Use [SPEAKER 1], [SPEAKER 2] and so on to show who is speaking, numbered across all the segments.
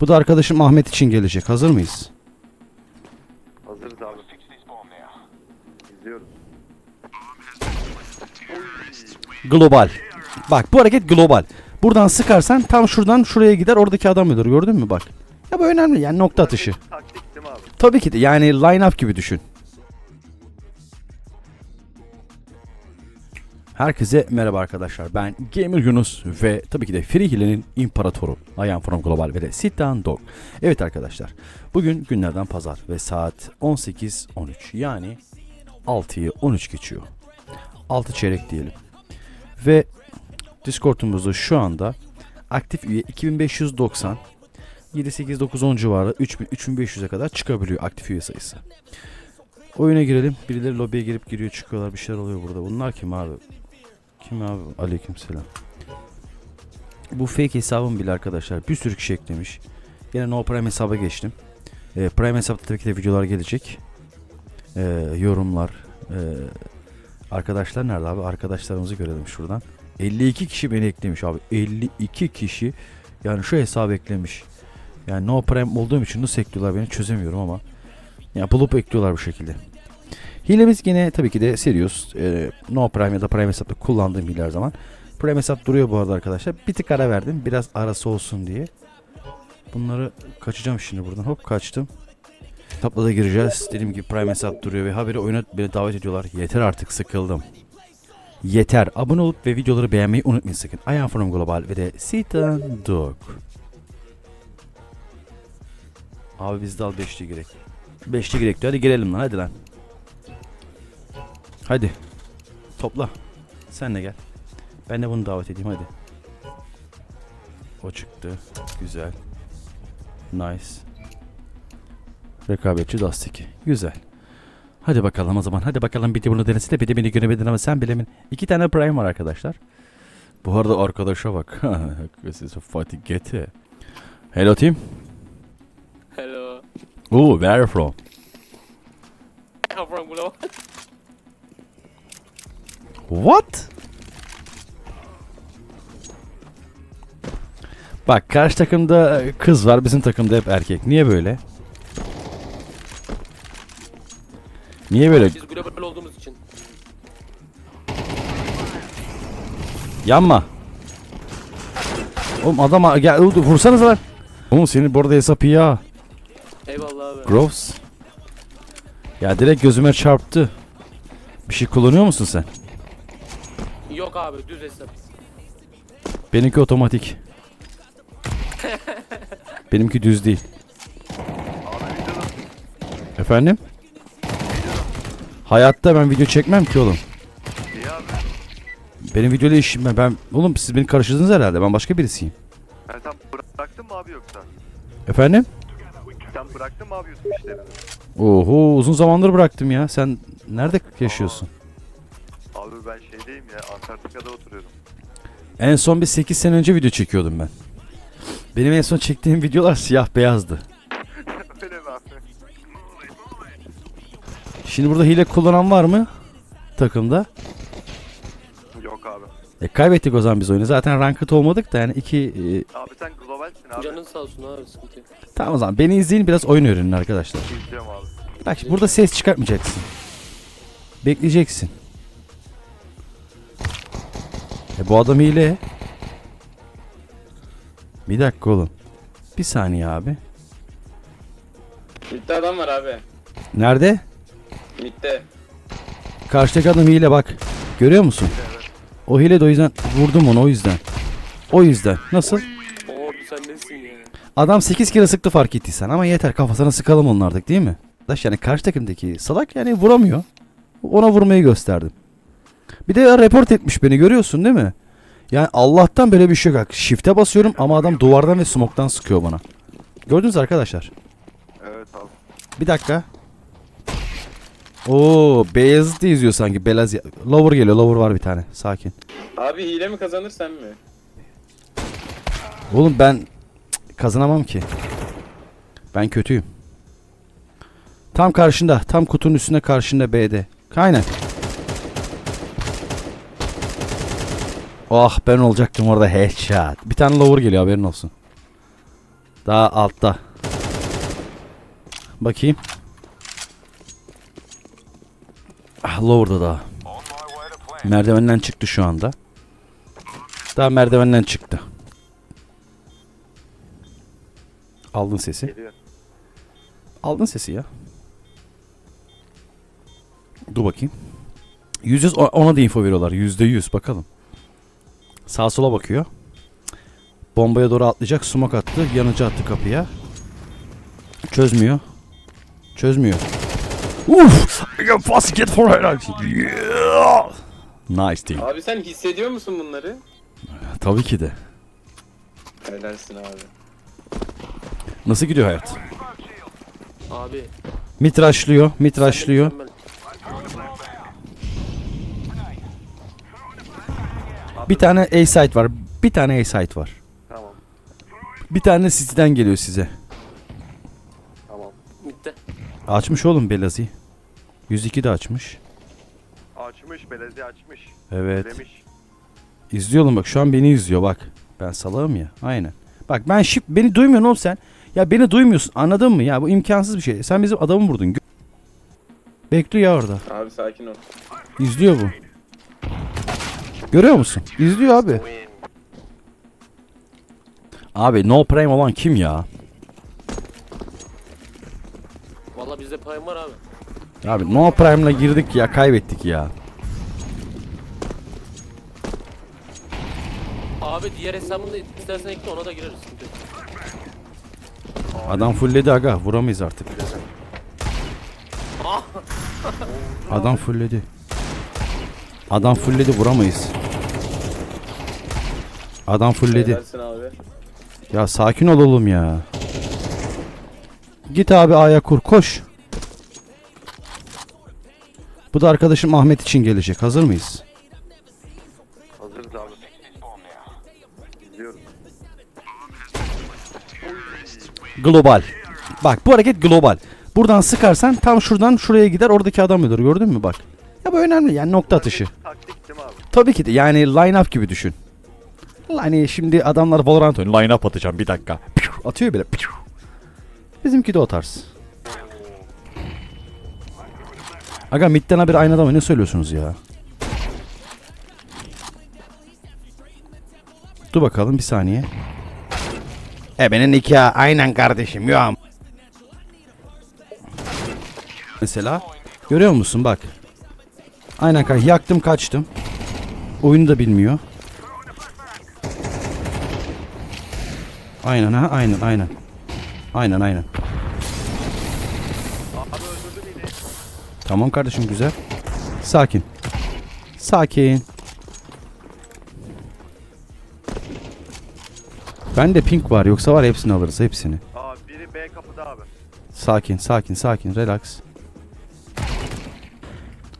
[SPEAKER 1] Bu da arkadaşım Ahmet için gelecek. Hazır mıyız?
[SPEAKER 2] Hazırız abi. İzliyoruz.
[SPEAKER 1] Global. Bak bu hareket global. Buradan sıkarsan tam şuradan şuraya gider oradaki adam ölür gördün mü bak. Ya bu önemli yani nokta atışı.
[SPEAKER 2] Taktik değil mi abi?
[SPEAKER 1] Tabii ki de yani line up gibi düşün. Herkese merhaba arkadaşlar. Ben Gamer Yunus ve tabii ki de Free Hile'nin imparatoru. I am from Global ve de Sit Down Dog. Evet arkadaşlar. Bugün günlerden pazar ve saat 18.13 yani 6'yı 13 geçiyor. 6 çeyrek diyelim. Ve Discord'umuzda şu anda aktif üye 2590 7, 8, 9, 10 civarı 3000, 3500'e kadar çıkabiliyor aktif üye sayısı. Oyuna girelim. Birileri lobiye girip giriyor çıkıyorlar. Bir şeyler oluyor burada. Bunlar kim abi? Kim abi? Aleykümselam. Bu fake hesabım bile arkadaşlar. Bir sürü kişi eklemiş. Yine no prime hesaba geçtim. Ee, prime hesapta tabii ki de videolar gelecek. Ee, yorumlar. Ee, arkadaşlar nerede abi? Arkadaşlarımızı görelim şuradan. 52 kişi beni eklemiş abi. 52 kişi yani şu hesabı eklemiş. Yani no prime olduğum için nasıl ekliyorlar beni çözemiyorum ama. Ya bulup ekliyorlar bu şekilde. Hilemiz yine tabii ki de Sirius. e, no prime ya da prime hesapta kullandığım hile zaman. Prime hesap duruyor bu arada arkadaşlar. Bir tık ara verdim. Biraz arası olsun diye. Bunları kaçacağım şimdi buradan. Hop kaçtım. Hesapla da gireceğiz. Dediğim gibi prime hesap duruyor ve haberi oyuna beni davet ediyorlar. Yeter artık sıkıldım. Yeter. Abone olup ve videoları beğenmeyi unutmayın sakın. I am from Global ve de Sita Dog. Abi biz de al beşli gerek. Beşli gerek diyor. Hadi girelim lan hadi lan. Hadi. Topla. Sen de gel. Ben de bunu davet edeyim hadi. O çıktı. Güzel. Nice. Rekabetçi 2. Güzel. Hadi bakalım o zaman. Hadi bakalım bir de bunu denesin de bir de beni görebilirsin ama sen bilemin. İki tane Prime var arkadaşlar. Bu arada arkadaşa bak. Fighting GT. Hello team.
[SPEAKER 3] Hello.
[SPEAKER 1] Ooh, where are you from?
[SPEAKER 3] I'm from Global.
[SPEAKER 1] What? Bak karşı takımda kız var bizim takımda hep erkek. Niye böyle? Niye böyle?
[SPEAKER 3] Biz global olduğumuz için.
[SPEAKER 1] Yanma. Oğlum adam gel vursanız lan. Oğlum senin bu arada hesap iyi ha.
[SPEAKER 3] Eyvallah abi.
[SPEAKER 1] Groves. Ya direkt gözüme çarptı. Bir şey kullanıyor musun sen?
[SPEAKER 3] Yok abi düz hesap.
[SPEAKER 1] Benimki otomatik. Benimki düz değil. Efendim? Hayatta ben video çekmem ki oğlum.
[SPEAKER 2] İyi abi.
[SPEAKER 1] Benim videoyla işim ben. ben oğlum siz beni karıştırdınız herhalde. Ben başka birisiyim.
[SPEAKER 2] Yani sen bıraktın mı abi yoksa?
[SPEAKER 1] Efendim?
[SPEAKER 2] Sen bıraktın mı abi YouTube işlerini?
[SPEAKER 1] Oho uzun zamandır bıraktım ya. Sen nerede yaşıyorsun?
[SPEAKER 2] Şeydeyim ya Antarktika'da oturuyorum.
[SPEAKER 1] En son bir 8 sene önce video çekiyordum ben. Benim en son çektiğim videolar siyah beyazdı.
[SPEAKER 2] Öyle mi abi?
[SPEAKER 1] Şimdi burada hile kullanan var mı? Takımda.
[SPEAKER 2] Yok abi.
[SPEAKER 1] E kaybettik o zaman biz oyunu. Zaten ranked olmadık da yani iki... e,
[SPEAKER 2] Abi sen globalsin abi.
[SPEAKER 3] Canın sağ olsun abi sıkıntı yok.
[SPEAKER 1] tamam o zaman beni izleyin biraz oyun öğrenin arkadaşlar.
[SPEAKER 2] İzliyorum abi.
[SPEAKER 1] Bak şimdi burada ses çıkartmayacaksın. Bekleyeceksin. E bu adam hile. Bir dakika oğlum. Bir saniye abi.
[SPEAKER 4] Mitte adam var abi.
[SPEAKER 1] Nerede?
[SPEAKER 4] Mitte.
[SPEAKER 1] Karşıdaki adam hile bak. Görüyor musun? O hile de o yüzden vurdum onu o yüzden. O yüzden. Nasıl?
[SPEAKER 3] Oo sen nesin ya?
[SPEAKER 1] Adam 8 kere sıktı fark ettiysen ama yeter kafasına sıkalım onun artık değil mi? Arkadaş yani karşı takımdaki salak yani vuramıyor. Ona vurmayı gösterdim. Bir de report etmiş beni görüyorsun değil mi? Yani Allah'tan böyle bir şey yok. Shift'e basıyorum ama adam duvardan ve smoke'tan sıkıyor bana. Gördünüz arkadaşlar.
[SPEAKER 2] Evet abi.
[SPEAKER 1] Bir dakika. Oo, Beyazıt'ı izliyor sanki. Belaz Lower geliyor. Lower var bir tane. Sakin.
[SPEAKER 4] Abi hile mi kazanır sen mi?
[SPEAKER 1] Oğlum ben Cık, kazanamam ki. Ben kötüyüm. Tam karşında. Tam kutunun üstünde karşında B'de. Aynen. Oh ben olacaktım orada headshot. Bir tane lower geliyor haberin olsun. Daha altta. Bakayım. Ah lower'da daha. Merdivenden çıktı şu anda. Daha merdivenden çıktı. Aldın sesi.
[SPEAKER 2] Geliyor.
[SPEAKER 1] Aldın sesi ya. Dur bakayım. Yüz yüz ona da info veriyorlar. Yüzde yüz bakalım. Sağa sola bakıyor. Bombaya doğru atlayacak. Smoke attı. Yanıcı attı kapıya. Çözmüyor. Çözmüyor. Uf! I got fast get for her. Yeah! Nice team.
[SPEAKER 4] Abi sen hissediyor musun bunları?
[SPEAKER 1] Tabii ki de.
[SPEAKER 4] Helalsin abi.
[SPEAKER 1] Nasıl gidiyor hayat?
[SPEAKER 3] Abi.
[SPEAKER 1] Mitraşlıyor, mitraşlıyor.
[SPEAKER 3] mükemmel.
[SPEAKER 1] Bir tane A site var. Bir tane A site var.
[SPEAKER 2] Tamam.
[SPEAKER 1] Bir tane City'den geliyor size.
[SPEAKER 2] Tamam.
[SPEAKER 3] Bitti.
[SPEAKER 1] Açmış oğlum Belazi. 102 de açmış.
[SPEAKER 2] Açmış. Belediye açmış.
[SPEAKER 1] Evet.
[SPEAKER 2] Demiş.
[SPEAKER 1] İzliyor oğlum bak şu an beni izliyor bak. Ben salağım ya. Aynen. Bak ben şip beni duymuyorsun oğlum sen. Ya beni duymuyorsun anladın mı? Ya bu imkansız bir şey. Sen bizim adamı vurdun. Bekliyor ya orada.
[SPEAKER 4] Abi sakin ol.
[SPEAKER 1] İzliyor bu. Görüyor musun? İzliyor abi. Abi no prime olan kim ya?
[SPEAKER 3] Valla bizde payım var abi.
[SPEAKER 1] Abi no prime'la girdik ya kaybettik ya.
[SPEAKER 3] Abi diğer hesabını da istersen ekle ona da gireriz. Sıkıntı yok.
[SPEAKER 1] Adam fullledi aga vuramayız artık.
[SPEAKER 3] Ah!
[SPEAKER 1] Adam fullledi. Adam fullledi vuramayız. Adam fullledi.
[SPEAKER 4] Helalsin abi.
[SPEAKER 1] Ya sakin ol oğlum ya. Git abi A'ya kur koş. Bu da arkadaşım Ahmet için gelecek. Hazır mıyız?
[SPEAKER 2] Hazırız abi.
[SPEAKER 1] Global. Bak bu hareket global. Buradan sıkarsan tam şuradan şuraya gider oradaki adam ölür gördün mü bak. Ya bu önemli yani nokta atışı.
[SPEAKER 2] Taktik değil mi abi?
[SPEAKER 1] Tabii ki de yani line up gibi düşün. Hani şimdi adamlar Valorant oynuyor. Line up atacağım bir dakika. Atıyor bile. Bizimki de o tarz. Aga midden haberi aynı adama ne söylüyorsunuz ya? Dur bakalım bir saniye. Ebenin nikahı aynen kardeşim ya. Mesela görüyor musun bak. Aynen kanka yaktım kaçtım. Oyunu da bilmiyor. Aynen ha aynen aynen. Aynen aynen. Tamam kardeşim güzel. Sakin. Sakin. Bende pink var yoksa var hepsini alırız hepsini.
[SPEAKER 2] Aa biri B kapıda abi.
[SPEAKER 1] Sakin sakin sakin relax.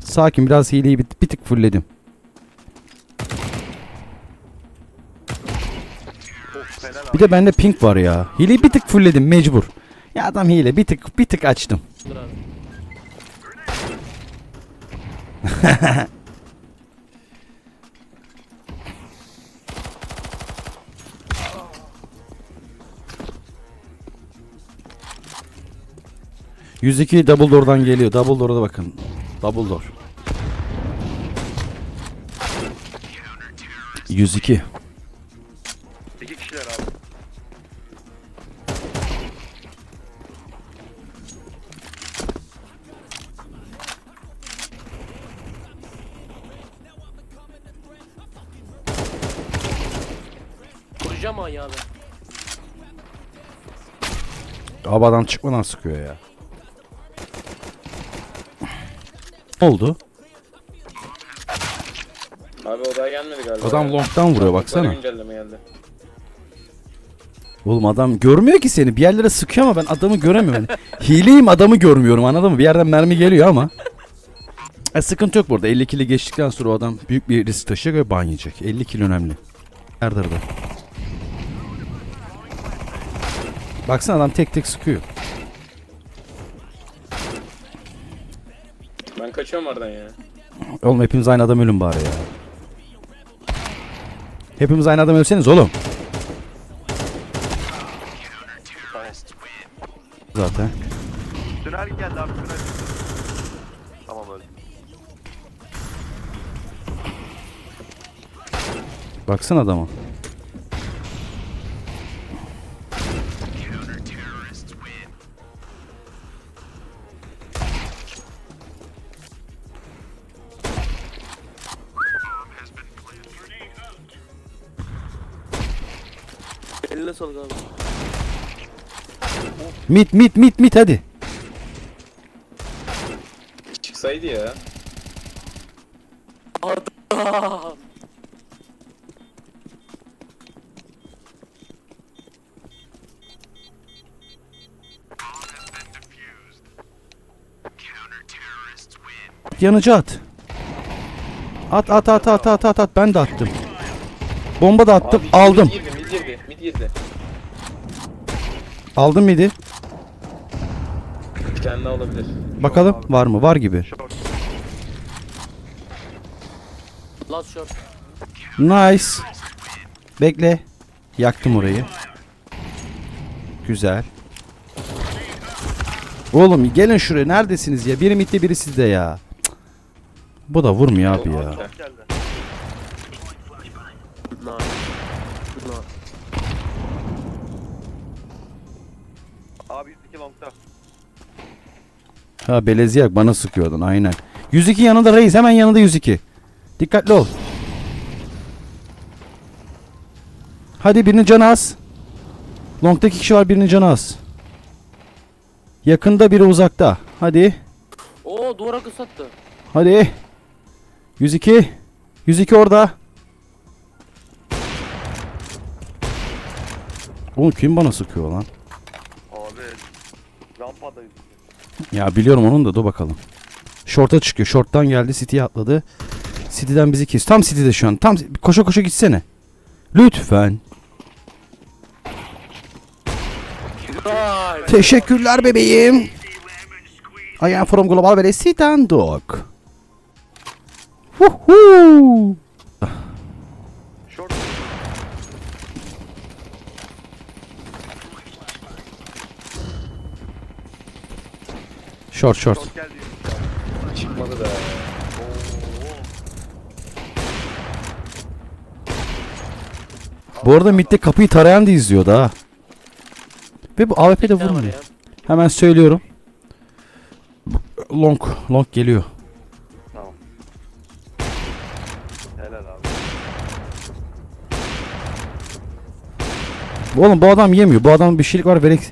[SPEAKER 1] Sakin biraz hileyi bir, bir tık fullledim. Bir de bende pink var ya. Hileyi bir tık fullledim mecbur. Ya adam hile bir tık bir tık açtım. %2 double door'dan geliyor. Double door'a bakın. Double door. 102.
[SPEAKER 2] Abi
[SPEAKER 1] adam çıkmadan sıkıyor ya. Ne oldu?
[SPEAKER 4] Abi o daha gelmedi galiba.
[SPEAKER 1] Adam long'dan vuruyor baksana.
[SPEAKER 4] güncelleme geldi.
[SPEAKER 1] Oğlum adam görmüyor ki seni. Bir yerlere sıkıyor ama ben adamı göremiyorum. Hileyim adamı görmüyorum anladın mı? Bir yerden mermi geliyor ama. E, sıkıntı yok burada. 50 kilo geçtikten sonra o adam büyük bir risk taşıyacak ve ban yiyecek. 50 kilo önemli. Erdır'da. Baksana adam tek tek sıkıyor.
[SPEAKER 4] Ben kaçıyorum oradan ya.
[SPEAKER 1] Oğlum hepimiz aynı adam ölün bari ya. Hepimiz aynı adam ölseniz oğlum. Zaten.
[SPEAKER 2] Tünel geldi abi tünel. Tamam öldü.
[SPEAKER 1] Baksana adama. Mit mit mit mit hadi.
[SPEAKER 4] Çıksaydı ya.
[SPEAKER 3] Arda.
[SPEAKER 1] Yanıcı at. At at at at at at at ben de attım. Bomba da attım
[SPEAKER 4] Abi,
[SPEAKER 1] aldım.
[SPEAKER 4] Mid girdi mid girdi mid girdi.
[SPEAKER 1] Aldım midi.
[SPEAKER 4] Daha olabilir.
[SPEAKER 1] Bakalım var mı? Var gibi.
[SPEAKER 3] Last shot.
[SPEAKER 1] Nice. Bekle. Yaktım orayı. Güzel. Oğlum gelin şuraya. Neredesiniz ya? Biri midde biri sizde ya. Cık. Bu da vurmuyor abi ya.
[SPEAKER 2] Geldi.
[SPEAKER 1] Ha beleziyak bana sıkıyordun aynen. 102 yanında reis hemen yanında 102. Dikkatli ol. Hadi birinin canı az. Long'daki kişi var birinin canı az. Yakında biri uzakta. Hadi.
[SPEAKER 3] Oo duvara kısattı.
[SPEAKER 1] Hadi. 102. 102 orada. Oğlum kim bana sıkıyor lan?
[SPEAKER 2] Abi. Rampadayız.
[SPEAKER 1] Ya biliyorum onun da dur bakalım. Short'a çıkıyor. Short'tan geldi. City'ye atladı. City'den bizi kes. Tam City'de şu an. Tam koşa koşa gitsene. Lütfen. Teşekkürler bebeğim. I am from Global ve Sit and Dog. Woohoo.
[SPEAKER 2] Short
[SPEAKER 1] short.
[SPEAKER 2] Geldi.
[SPEAKER 4] Çıkmadı da.
[SPEAKER 2] Oo.
[SPEAKER 1] Bu arada midde kapıyı tarayan da izliyordu ha. Ve bu AWP de vurmuyor. Hemen söylüyorum. Long, long geliyor.
[SPEAKER 2] Tamam. Helal abi.
[SPEAKER 1] Oğlum bu adam yemiyor. Bu adam bir şeylik var. Veres,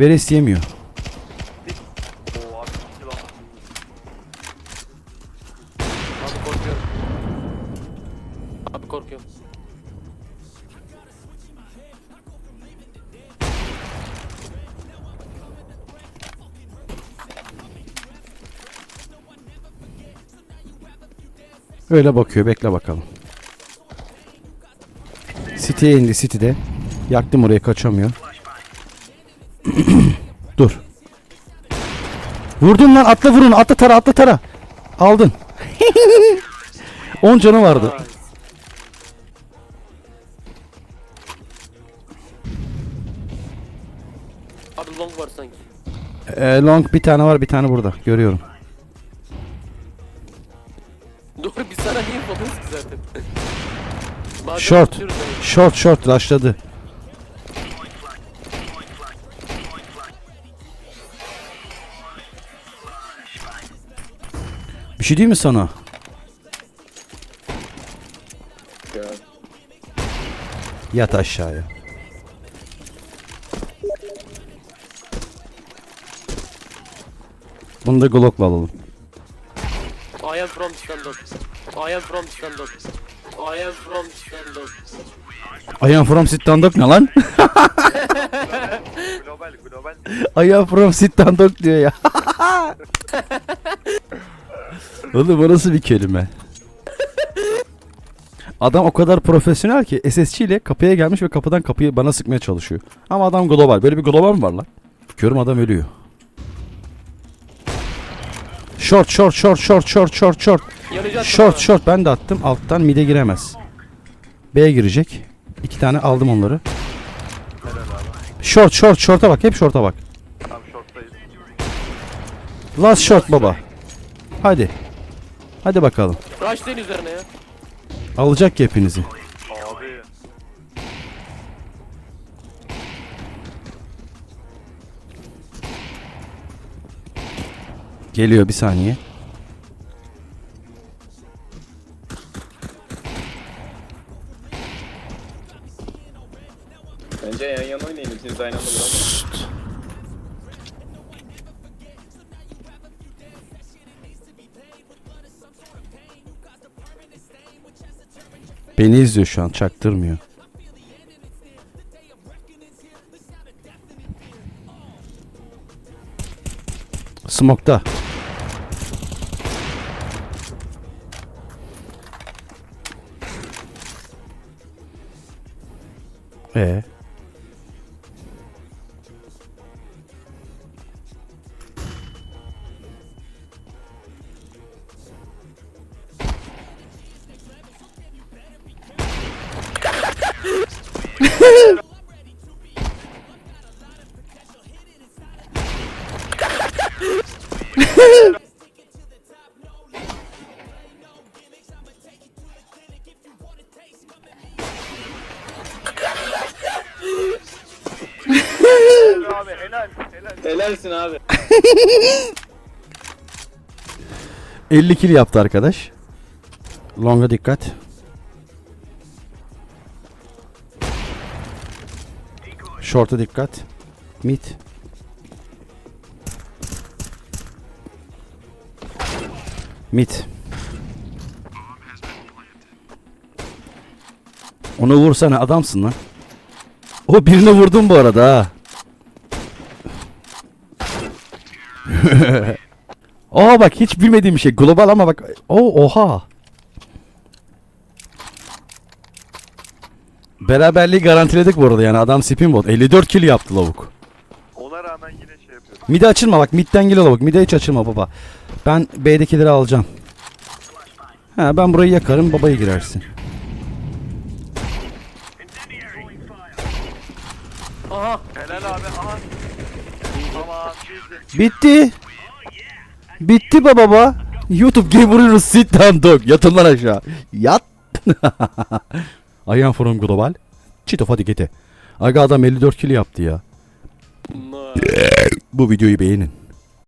[SPEAKER 1] veres yemiyor. Öyle bakıyor. Bekle bakalım. City'ye indi City'de. Yaktım orayı kaçamıyor. Dur. Vurdun lan atla vurun atla tara atla tara. Aldın. 10 canı vardı.
[SPEAKER 3] Abi long var sanki.
[SPEAKER 1] Ee, long bir tane var bir tane burada. Görüyorum. Short. Short short rushladı. Bir şey değil mi sana?
[SPEAKER 4] Ya.
[SPEAKER 1] Yat aşağıya. Bunu da Glock'la alalım.
[SPEAKER 3] I am from stand-up. I am from stand-up. I am from stand-up.
[SPEAKER 1] I am from Sit ne lan?
[SPEAKER 2] Global global.
[SPEAKER 1] I am from Sit diyor ya. Oğlum bu nasıl bir kelime? Adam o kadar profesyonel ki SSC ile kapıya gelmiş ve kapıdan kapıyı bana sıkmaya çalışıyor. Ama adam global. Böyle bir global mı var lan? Görüm adam ölüyor. Short short short short short short short. Short short ben de attım. Alttan mide giremez. B'ye girecek. İki tane aldım onları. Short short short'a bak hep short'a bak.
[SPEAKER 2] Tam shorttayız.
[SPEAKER 1] Last short baba. Hadi. Hadi bakalım.
[SPEAKER 3] Rush değil üzerine ya.
[SPEAKER 1] Alacak ki hepinizi.
[SPEAKER 2] Abi.
[SPEAKER 1] Geliyor bir saniye. Beni izliyor şu an çaktırmıyor. Smoke'da.
[SPEAKER 2] Helal helal.
[SPEAKER 4] Helalsin abi.
[SPEAKER 1] 50 kill yaptı arkadaş. Longa dikkat. Short'a dikkat. Mid. Mid. Onu vursana adamsın lan. O birine vurdum bu arada ha. Aa bak hiç bilmediğim bir şey. Global ama bak. Oo oha. Beraberliği garantiledik bu arada yani adam spin bot. 54 kill yaptı lavuk.
[SPEAKER 2] Ona rağmen yine şey yapıyoruz.
[SPEAKER 1] Mide açılma bak midden geliyor lavuk. Mide hiç açılma baba. Ben B'dekileri alacağım. Ha ben burayı yakarım babaya girersin.
[SPEAKER 3] Aha.
[SPEAKER 2] Helal abi aha. Bizi.
[SPEAKER 1] Bitti. Bitti be baba. YouTube game vuruyoruz sit down dog. Yatın lan aşağı. Yat. I am from global. Çito hadi gete. Aga adam 54 kill yaptı ya. Bu videoyu beğenin.